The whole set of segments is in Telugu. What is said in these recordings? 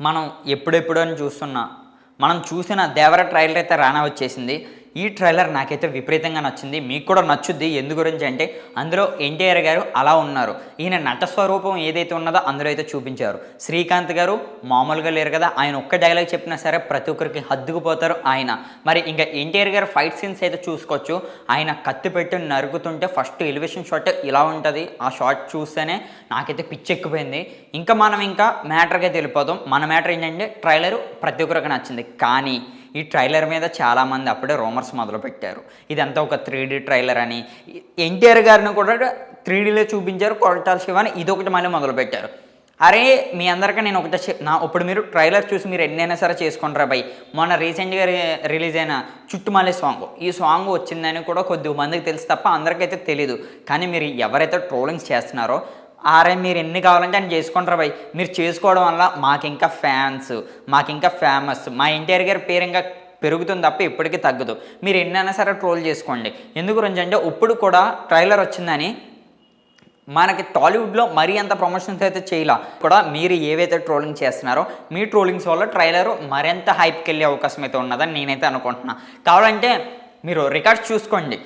మనం ఎప్పుడెప్పుడు అని చూస్తున్నా. మనం చూసిన దేవర ట్రైలర్ అయితే రానా వచ్చేసింది. ఈ ట్రైలర్ నాకైతే విపరీతంగా నచ్చింది. మీకు కూడా నచ్చుద్ది. ఎందు గురించి అంటే అందులో ఎన్టీఆర్ గారు అలా ఉన్నారు. ఈయన నట స్వరూపం ఏదైతే ఉన్నదో అందులో అయితే చూపించారు. శ్రీకాంత్ గారు మామూలుగా లేరు కదా. ఆయన ఒక్క డైలాగ్ చెప్పినా సరే ప్రతి ఒక్కరికి హద్దుకుపోతారు ఆయన. మరి ఇంకా ఎన్టీఆర్ గారు ఫైట్ సీన్స్ అయితే చూసుకోవచ్చు. ఆయన కత్తి పెట్టి నరుకుతుంటే ఫస్ట్ ఎలివేషన్ షాట్ ఇలా ఉంటుంది. ఆ షాట్ చూస్తేనే నాకైతే పిచ్చెక్కిపోయింది ఇంకా మనం ఇంకా మ్యాటర్కి అయితే మన మ్యాటర్ ఏంటంటే ట్రైలర్ ప్రతి ఒక్కరికి నచ్చింది. కానీ ఈ ట్రైలర్ మీద చాలామంది అప్పుడే రోమర్స్ మొదలుపెట్టారు. ఇదంతా ఒక త్రీ డీ ట్రైలర్ అని. ఎన్టీఆర్ గారిని కూడా త్రీ డీలో చూపించారు కొరటాల శివ అని ఇదొకటి మళ్ళీ మొదలుపెట్టారు. అరే మీ అందరికీ నేను ఒకటే నా ఇప్పుడు మీరు ట్రైలర్ చూసి మీరు ఎన్నైనా సరే చేసుకుంటారా బై మొన్న రీసెంట్గా రిలీజ్ అయిన చుట్టుమాలే సాంగ్. ఈ సాంగ్ వచ్చిందని కూడా కొద్ది మందికి తెలుసు తప్ప అందరికైతే తెలీదు. కానీ మీరు ఎవరైతే ట్రోలింగ్స్ చేస్తున్నారో ఆరే మీరు ఎన్ని కావాలంటే అని చేసుకుంటారు భయ్. మీరు చేసుకోవడం వల్ల మాకు ఇంకా ఫ్యాన్స్ మాకు ఇంకా ఫేమస్. మా ఎన్టీఆర్ గారి పేరు ఇంకా పెరుగుతుంది తప్ప ఇప్పటికీ తగ్గదు. మీరు ఎన్నైనా సరే ట్రోల్ చేసుకోండి. ఎందుకు గురించి అంటే ఇప్పుడు కూడా ట్రైలర్ వచ్చిందని మనకి టాలీవుడ్లో మరీ అంత ప్రమోషన్స్ అయితే చేయలా. కూడా మీరు ఏవైతే ట్రోలింగ్ చేస్తున్నారో మీ ట్రోలింగ్స్ వల్ల ట్రైలర్ మరింత హైప్కి వెళ్ళే అవకాశం అయితే ఉన్నదని నేనైతే అనుకుంటున్నాను కావాలంటే మీరు రికార్డ్స్ చూసుకోండి.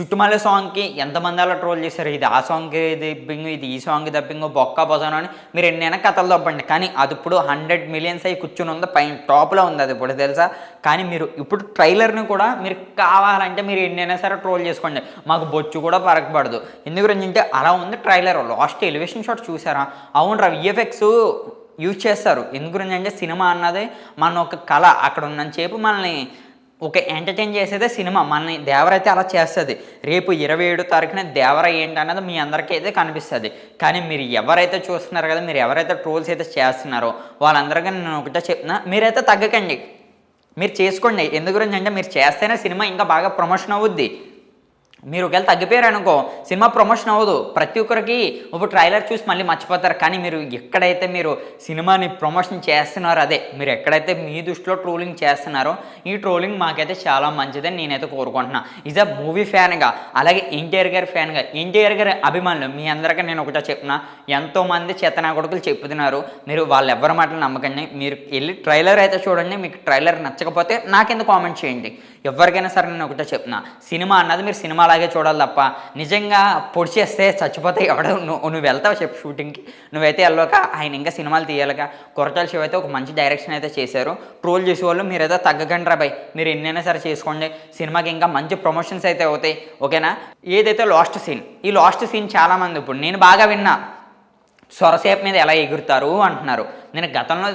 చుట్టుమల్లె సాంగ్కి ఎంతమంది అలా ట్రోల్ చేశారు? ఇది ఆ సాంగ్కి దబ్బింగ్ ఇది ఈ సాంగ్ దబ్బింగ్ బొక్క బొజాను అని మీరు ఎన్నైనా కథలు దబ్బండి కానీ అది ఇప్పుడు హండ్రెడ్ మిలియన్స్ అయి కూర్చుని ఉంది పైన టాప్లో ఉంది అది ఇప్పుడు తెలుసా? కానీ మీరు ఇప్పుడు ట్రైలర్ని కూడా మీరు కావాలంటే మీరు ఎన్నైనా సరే ట్రోల్ చేసుకోండి. మాకు బొచ్చు కూడా పరగబడదు ఎందుకు అంటే అలా ఉంది ట్రైలర్ లాస్ట్ ఎలివేషన్ షాట్ చూసారా? అవును రా విఎఫ్ఎక్స్ యూజ్ చేస్తారు. ఎందుకు అంటే సినిమా అన్నది మన ఒక కళ. అక్కడ ఉన్నంతసేపు మనల్ని ఒక ఎంటర్టైన్ చేసేదే సినిమా. మన దేవర అయితే అలా చేస్తుంది రేపు ఇరవై ఏడు తారీఖున దేవర ఏంటన్నది మీ అందరికీ అయితే కనిపిస్తుంది. కానీ మీరు ఎవరైతే చూస్తున్నారు కదా మీరు ఎవరైతే ట్రోల్స్ అయితే చేస్తున్నారో వాళ్ళందరికీ నేను ఒకటే చెప్తున్నా మీరైతే తగ్గకండి. మీరు చేసుకోండి. ఎందు గురించి అంటే మీరు చేస్తేనే సినిమా ఇంకా బాగా ప్రమోషన్ అవుద్ది. మీరు ఒకవేళ తగ్గిపోయారు అనుకో సినిమా ప్రమోషన్ అవ్వదు. ప్రతి ఒక్కరికి ఇప్పుడు ట్రైలర్ చూసి మళ్ళీ మర్చిపోతారు. కానీ మీరు ఎక్కడైతే మీరు సినిమాని ప్రమోషన్ చేస్తున్నారో అదే మీరు ఎక్కడైతే మీ దృష్టిలో ట్రోలింగ్ చేస్తున్నారో ఈ ట్రోలింగ్ మాకైతే చాలా మంచిదని నేనైతే కోరుకుంటున్నా. ఈజ్ అ మూవీ ఫ్యాన్గా అలాగే ఎన్టీఆర్ గారి ఫ్యాన్గా ఎన్టీఆర్ గారి అభిమానులు మీ అందరికీ నేను ఒకటో చెప్పిన ఎంతోమంది చేతనా కొడుకులు చెప్తున్నారు. మీరు వాళ్ళు ఎవరి మాటలు నమ్మకండి. మీరు వెళ్ళి ట్రైలర్ అయితే చూడండి. మీకు ట్రైలర్ నచ్చకపోతే నాకెందుకు కామెంట్ చేయండి. ఎవరికైనా సరే నేను ఒకటో చెప్తున్నా సినిమా అన్నది మీరు సినిమా అలాగే చూడాలి తప్ప. నిజంగా పొడి చేస్తే చచ్చిపోతే ఎవడో. నువ్వు నువ్వు వెళ్తావు చెప్పు షూటింగ్కి నువ్వైతే వెళ్ళక ఆయన ఇంకా సినిమాలు తీయాలిగా. కొరటాల శివ అయితే ఒక మంచి డైరెక్షన్ అయితే చేశారు. ట్రోల్ చేసే వాళ్ళు మీరు ఏదో తగ్గకండి రాబాయ్ మీరు ఎన్నైనా సరే చేసుకోండి. సినిమాకి ఇంకా మంచి ప్రమోషన్స్ అయితే అవుతాయి. ఓకేనా? ఏదైతే లాస్ట్ సీన్ ఈ లాస్ట్ సీన్ చాలామంది ఇప్పుడు నేను బాగా విన్నా. సొరసేపు మీద ఎలా ఎగురుతారు అంటున్నారు. నేను గతంలో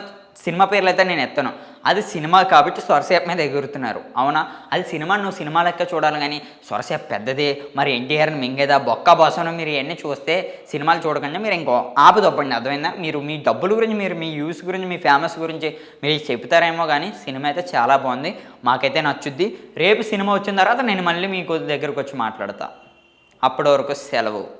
సినిమా పేర్లు అయితే నేను ఎత్తను. అది సినిమా కాబట్టి సొరసేపు మీద ఎగురుతున్నారు. అవునా? అది సినిమా నువ్వు సినిమా లెక్క చూడాలి కానీ స్వరసేప్ పెద్దదే. మరి ఎన్టీఆర్ని మింగేదా? బొక్క బాసను మీరు ఇవన్నీ చూస్తే సినిమాలు చూడకుండా. మీరు ఇంకో ఆపు దొప్పండి అర్థమైందా? మీరు మీ డబ్బుల గురించి మీరు మీ యూస్ గురించి మీ ఫేమస్ గురించి మీరు చెప్తారేమో కానీ సినిమా అయితే చాలా బాగుంది. మాకైతే నచ్చుద్ది. రేపు సినిమా వచ్చిన తర్వాత నేను మళ్ళీ మీకు దగ్గరకు వచ్చి మాట్లాడతా. అప్పటి వరకు సెలవు.